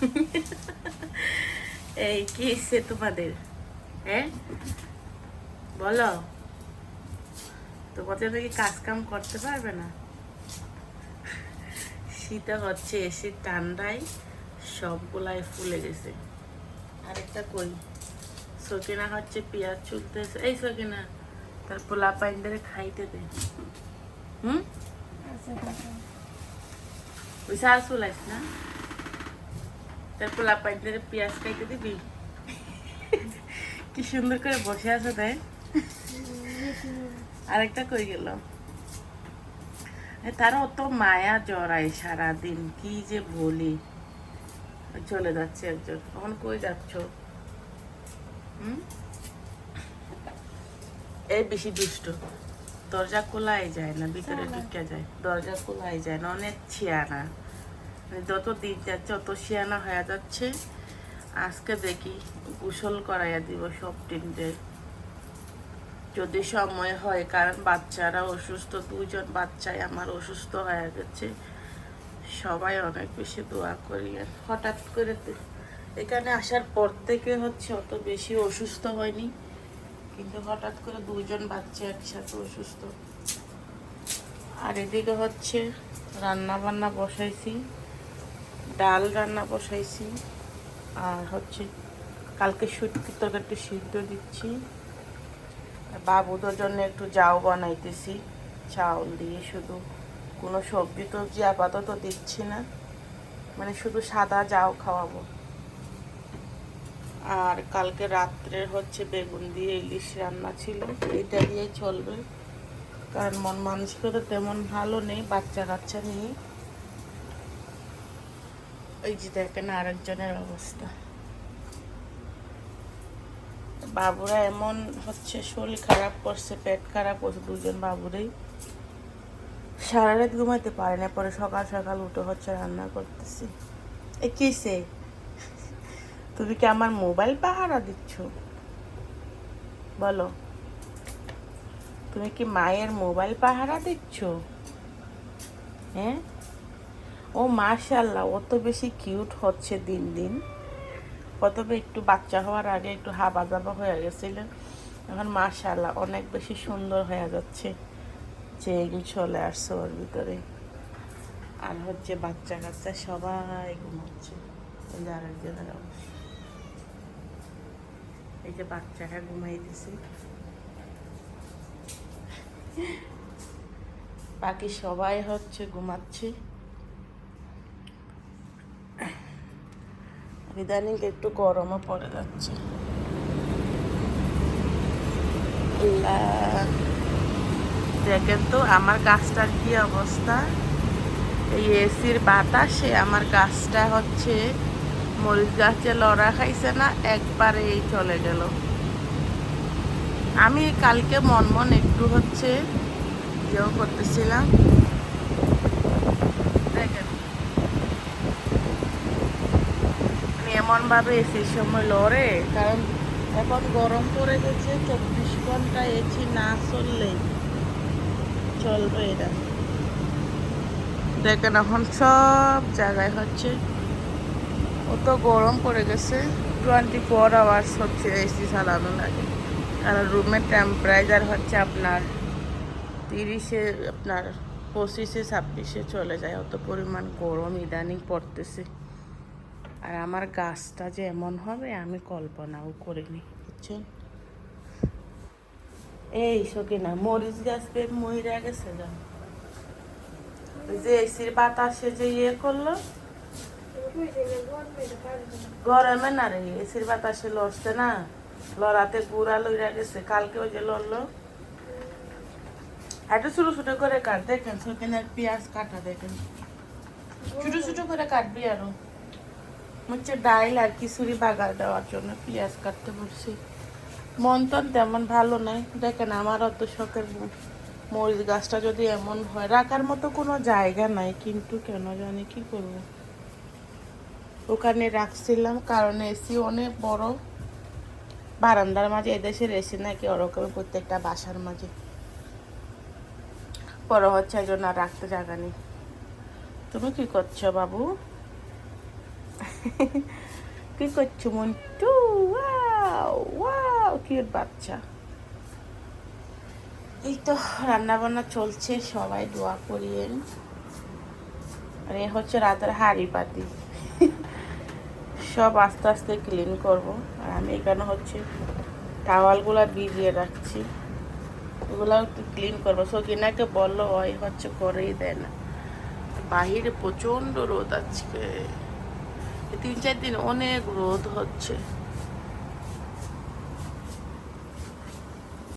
এই কি এসছে তোমাদের? হ্যাঁ বলো। তোমাদের নাকি কাজ কাম করতে পারবে না? শীতে হচ্ছে এসে ঠান্ডায় সবগুলাই ফুলে গেছে। আরেকটা কই? সকিনা হচ্ছে পেঁয়াজ চুলতেছে। এই সকিনা তার পোলা পাইন্ডারে খাইতে দে। হুম? ওই শাল চুলাইস না? তার পোলা পাইন্ডারে পেঁয়াজ খাইতে দিবি। কি সুন্দর করে বসে আছে তাই? আরেকটা কই গেল? তার অত মায়া জড়ায় সারাদিন কি যে বলি। চলে যাচ্ছে একজন। এখন কই যাচ্ছ? হুম? এই বেশি দুষ্ট। দরজা খোলাই যায় না ভিতরে ঢুকে যায়। দরজা খোলাই যায় না অনেক ছিয়ানা মানে যত দিন যাচ্ছে অত শিয়ানা হয়ে যাচ্ছে, আজকে দেখি গোসল করাইয়া দিব সব তিনটে যদি সময় হয়, কারণ বাচ্চারা অসুস্থ দুজন বাচ্চাই আমার অসুস্থ হয়ে গেছে। সবাই অনেক বেশি দোয়া করি হঠাৎ করে এখানে আসার পর থেকে হচ্ছে অত বেশি অসুস্থ হয়নি, কিন্তু হঠাৎ করে দুজন বাচ্চা একসাথে অসুস্থ। আর এদিকে হচ্ছে রান্না বান্না বসাইছি। ডাল রান্না বসাইছি। আর হচ্ছে কালকে শুটকি তরকারি সিদ্ধ দিচ্ছি। বাবুদের জন্য একটু জাউ বানাইতেছি। চাউল দিয়ে শুধু কোনো সবজি টবজি আপাতত দিচ্ছি না। মানে শুধু সাদা জাউ খাওয়াবো। আর কালকে রাত্রের হচ্ছে বেগুন দিয়ে ইলিশ রান্না ছিল। এটা দিয়ে চলবে। কারণ মন মানসিকতা তেমন ভালো নেই বাচ্চা কাচ্চা নিয়ে। এই যে দেখেন আরেকজনের অবস্থা। বাবুরা এমন হচ্ছে, শরীর খারাপ করছে, পেট খারাপ করছে, দুজন বাবুরেই। সারা রাত ঘুমাইতে পারে না, পরে সকাল সকাল উঠে হচ্ছে রান্না করতেছি। এ কিসে তুমি কি আমার মোবাইল পাহারা দিচ্ছ? বলো। তুমি কি মায়ের মোবাইল পাহারা দিচ্ছ? হ্যাঁ? ও মাশাল্লাহ অত বেশি কিউট হচ্ছে দিন দিন। প্রথমে একটু বাচ্চা হওয়ার আগে একটু হাবা দাবা হয়ে গেছিল এখন মাশাল্লাহ অনেক বেশি সুন্দর হয়ে যাচ্ছে চেন চলে আসছে ওর ভিতরে। আর হচ্ছে বাচ্চা কাচ্চা সবাই ঘুমাচ্ছে। এই যে এই যে বাচ্চাটা ঘুমাই দিছি। বাকি সবাই হচ্ছে ঘুমাচ্ছে। ইদানিং একটু গরমও পড়ে যাচ্ছে। দেখেন তো, আমার গাছটার কি অবস্থা? এই এসির বাতাসে আমার গাছটা হচ্ছে মরিচ গাছে লড়া খাইছে না একবারে একবারেই চলে গেল। আমি কালকে মন মন একটু হচ্ছে ইয়েও করতেছিলাম দেখেন আমি এমনভাবে এসির সময় লড়ে, কারণ এখন গরম পড়ে গেছে, চব্বিশ ঘণ্টা এসি না চললে চলবে এটা। দেখেন এখন সব জায়গায় হচ্ছে, অত গরম পড়ে গেছে টোয়েন্টি ফোর আওয়ার্স হচ্ছে এসি চালানো লাগে। কারণ রুমের টেম্পারেচার হচ্ছে আপনার তিরিশে, আপনার পঁচিশে, ছাব্বিশে চলে যায়, অত পরিমাণ গরম ইদানিং পড়তেছে। আর আমার গাছটা যে এমন হবে, আমি কল্পনাও করিনি বুঝছেন এই সকিনা, মরিচ গাছ বের মহিরা গেছে যে এসির বাতাসে যে ইয়ে করল, গরমে না রে, এসির বাতাসে লড়ছে না, লড়াতে গুড়া লইরা গেছে, কালকে ওই যে লড়লো। একটু ছোট ছোট করে কাট, দেখেন সকিনার পেঁয়াজ কাটা, দেখেন। ছোট ছোট করে কাটবি আরও। হচ্ছে ডাইল আর খিচুড়ি বাগার দেওয়ার জন্য পেঁয়াজ কাটতে বলছি মন টন তেমন ভালো নাই। দেখেন, আমার অত শখের মরিচ গাছটা যদি এমন হয়, রাখার মতো কোনো জায়গা নাই, কিন্তু কেন জানি কি করব? ওখানে রাখছিলাম, কারণ এসি অনেক বড়। বারান্দার মাঝে এদেশের এসি নাকি ওরকম প্রত্যেকটা বাসার মাঝে। বড় হচ্ছে এই জন্য রাখতে জায়গা নেই। তুমি কি করছ বাবু? কি করছ মন্টু? ওয়াও ওয়াও কিউট বাচ্চা। এই তো রান্না বান্না চলছে, সবাই দোয়া করিয়েন। আর এ হচ্ছে রাতের হাড়ি পাতি। সব আস্তে আস্তে ক্লিন করব। আর আমি এখানে হচ্ছে টাওয়ালগুলো ভিজিয়ে রাখছি। ওগুলো একটু ক্লিন করব। সকিনাকে বলল, ওই হচ্ছে করেই দেয় না। বাহিরে প্রচণ্ড রোদ আজকে। তিন চার দিন অনেক রোদ হচ্ছে।